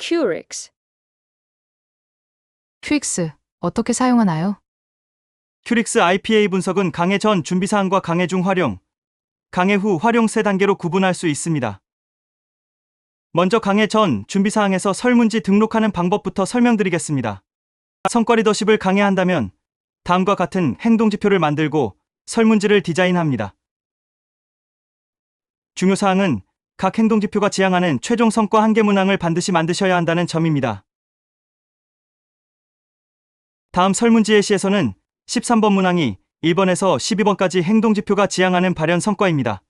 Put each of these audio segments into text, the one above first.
Curix. 퀵스 어떻게 사용하나요? 큐릭스 IPA 분석은 강해 전 준비 사항과 강해 중 활용, 강해 후 활용 세 단계로 구분할 수 있습니다. 먼저 강해 전 준비 사항에서 설문지 등록하는 방법부터 설명드리겠습니다. 성과 리더십을 강해한다면 다음과 같은 행동 지표를 만들고 설문지를 디자인합니다. 중요 사항은 각 행동 지표가 지향하는 최종 성과 한계 문항을 반드시 만드셔야 한다는 점입니다. 다음 설문지 예시에서는 13번 문항이 1번에서 12번까지 행동지표가 지향하는 발현 성과입니다.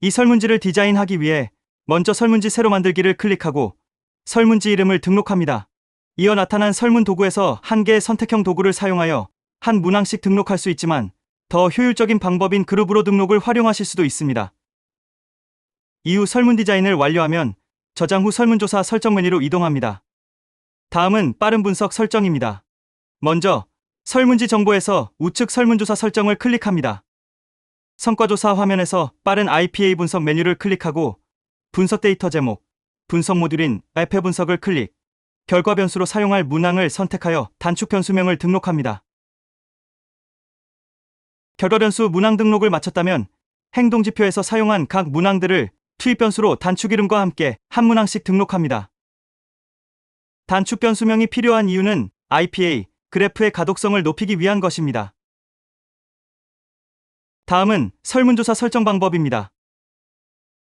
이 설문지를 디자인하기 위해 먼저 설문지 새로 만들기를 클릭하고 설문지 이름을 등록합니다. 이어 나타난 설문 도구에서 한 개의 선택형 도구를 사용하여 한 문항씩 등록할 수 있지만 더 효율적인 방법인 그룹으로 등록을 활용하실 수도 있습니다. 이후 설문 디자인을 완료하면 저장 후 설문조사 설정 메뉴로 이동합니다. 다음은 빠른 분석 설정입니다. 먼저 설문지 정보에서 우측 설문조사 설정을 클릭합니다. 성과조사 화면에서 빠른 IPA 분석 메뉴를 클릭하고 분석 데이터 제목, 분석 모듈인 알페 분석을 클릭, 결과 변수로 사용할 문항을 선택하여 단축 변수명을 등록합니다. 결과 변수 문항 등록을 마쳤다면 행동 지표에서 사용한 각 문항들을 투입 변수로 단축 이름과 함께 한 문항씩 등록합니다. 단축 변수명이 필요한 이유는 IPA 그래프의 가독성을 높이기 위한 것입니다. 다음은 설문조사 설정 방법입니다.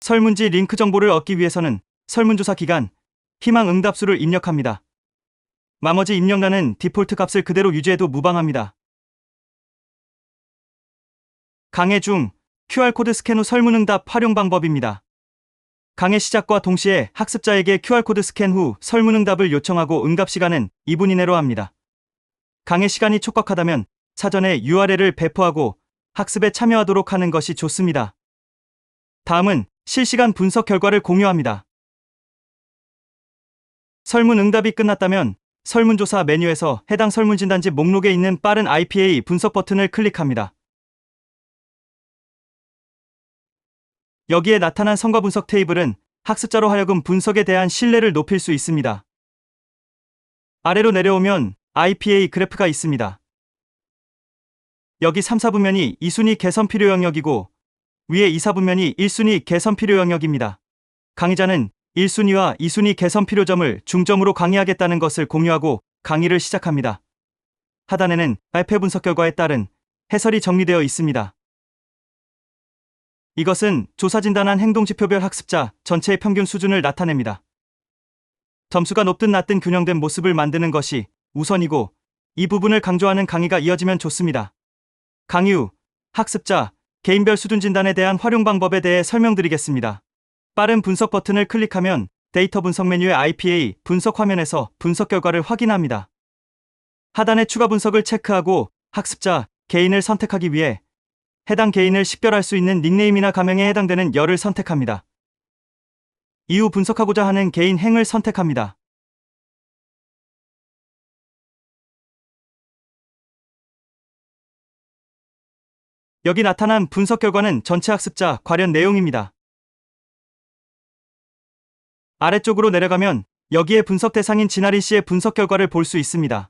설문지 링크 정보를 얻기 위해서는 설문조사 기간, 희망 응답수를 입력합니다. 나머지 입력란은 디폴트 값을 그대로 유지해도 무방합니다. 강의 중 QR코드 스캔 후 설문응답 활용 방법입니다. 강의 시작과 동시에 학습자에게 QR코드 스캔 후 설문응답을 요청하고 응답 시간은 2분 이내로 합니다. 강의 시간이 촉박하다면 사전에 URL을 배포하고 학습에 참여하도록 하는 것이 좋습니다. 다음은 실시간 분석 결과를 공유합니다. 설문 응답이 끝났다면 설문조사 메뉴에서 해당 설문 진단지 목록에 있는 빠른 IPA 분석 버튼을 클릭합니다. 여기에 나타난 성과 분석 테이블은 학습자로 하여금 분석에 대한 신뢰를 높일 수 있습니다. 아래로 내려오면 IPA 그래프가 있습니다. 여기 3, 4분면이 2순위 개선 필요 영역이고 위에 2, 4분면이 1순위 개선 필요 영역입니다. 강의자는 1순위와 2순위 개선 필요점을 중점으로 강의하겠다는 것을 공유하고 강의를 시작합니다. 하단에는 발표 분석 결과에 따른 해설이 정리되어 있습니다. 이것은 조사 진단한 행동지표별 학습자 전체의 평균 수준을 나타냅니다. 점수가 높든 낮든 균형된 모습을 만드는 것이 우선이고 이 부분을 강조하는 강의가 이어지면 좋습니다. 강의 후 학습자 개인별 수준 진단에 대한 활용 방법에 대해 설명드리겠습니다. 빠른 분석 버튼을 클릭하면 데이터 분석 메뉴의 IPA 분석 화면에서 분석 결과를 확인합니다. 하단의 추가 분석을 체크하고 학습자 개인을 선택하기 위해 해당 개인을 식별할 수 있는 닉네임이나 가명에 해당되는 열을 선택합니다. 이후 분석하고자 하는 개인 행을 선택합니다. 여기 나타난 분석 결과는 전체 학습자 관련 내용입니다. 아래쪽으로 내려가면 여기에 분석 대상인 진아린 씨의 분석 결과를 볼 수 있습니다.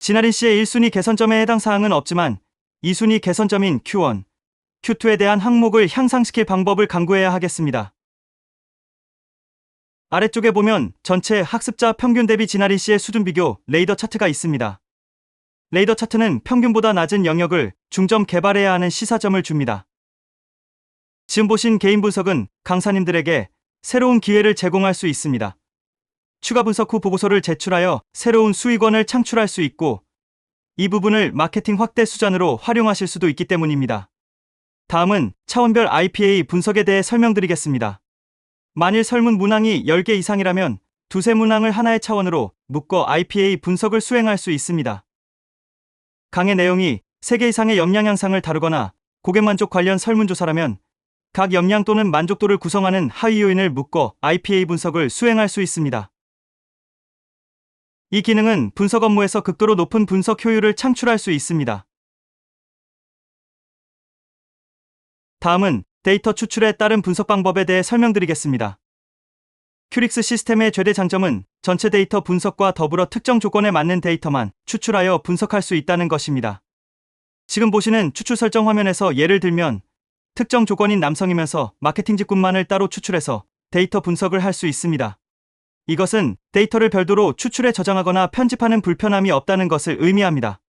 진아린 씨의 1순위 개선점에 해당 사항은 없지만 2순위 개선점인 Q1, Q2에 대한 항목을 향상시킬 방법을 강구해야 하겠습니다. 아래쪽에 보면 전체 학습자 평균 대비 진아린 씨의 수준 비교 레이더 차트가 있습니다. 레이더 차트는 평균보다 낮은 영역을 중점 개발해야 하는 시사점을 줍니다. 지금 보신 개인 분석은 강사님들에게 새로운 기회를 제공할 수 있습니다. 추가 분석 후 보고서를 제출하여 새로운 수익원을 창출할 수 있고 이 부분을 마케팅 확대 수단으로 활용하실 수도 있기 때문입니다. 다음은 차원별 IPA 분석에 대해 설명드리겠습니다. 만일 설문 문항이 10개 이상이라면 두세 문항을 하나의 차원으로 묶어 IPA 분석을 수행할 수 있습니다. 강의 내용이 3개 이상의 역량 향상을 다루거나 고객 만족 관련 설문조사라면 각 역량 또는 만족도를 구성하는 하위 요인을 묶어 IPA 분석을 수행할 수 있습니다. 이 기능은 분석 업무에서 극도로 높은 분석 효율을 창출할 수 있습니다. 다음은 데이터 추출에 따른 분석 방법에 대해 설명드리겠습니다. 큐릭스 시스템의 최대 장점은 전체 데이터 분석과 더불어 특정 조건에 맞는 데이터만 추출하여 분석할 수 있다는 것입니다. 지금 보시는 추출 설정 화면에서 예를 들면 특정 조건인 남성이면서 마케팅 직군만을 따로 추출해서 데이터 분석을 할 수 있습니다. 이것은 데이터를 별도로 추출해 저장하거나 편집하는 불편함이 없다는 것을 의미합니다.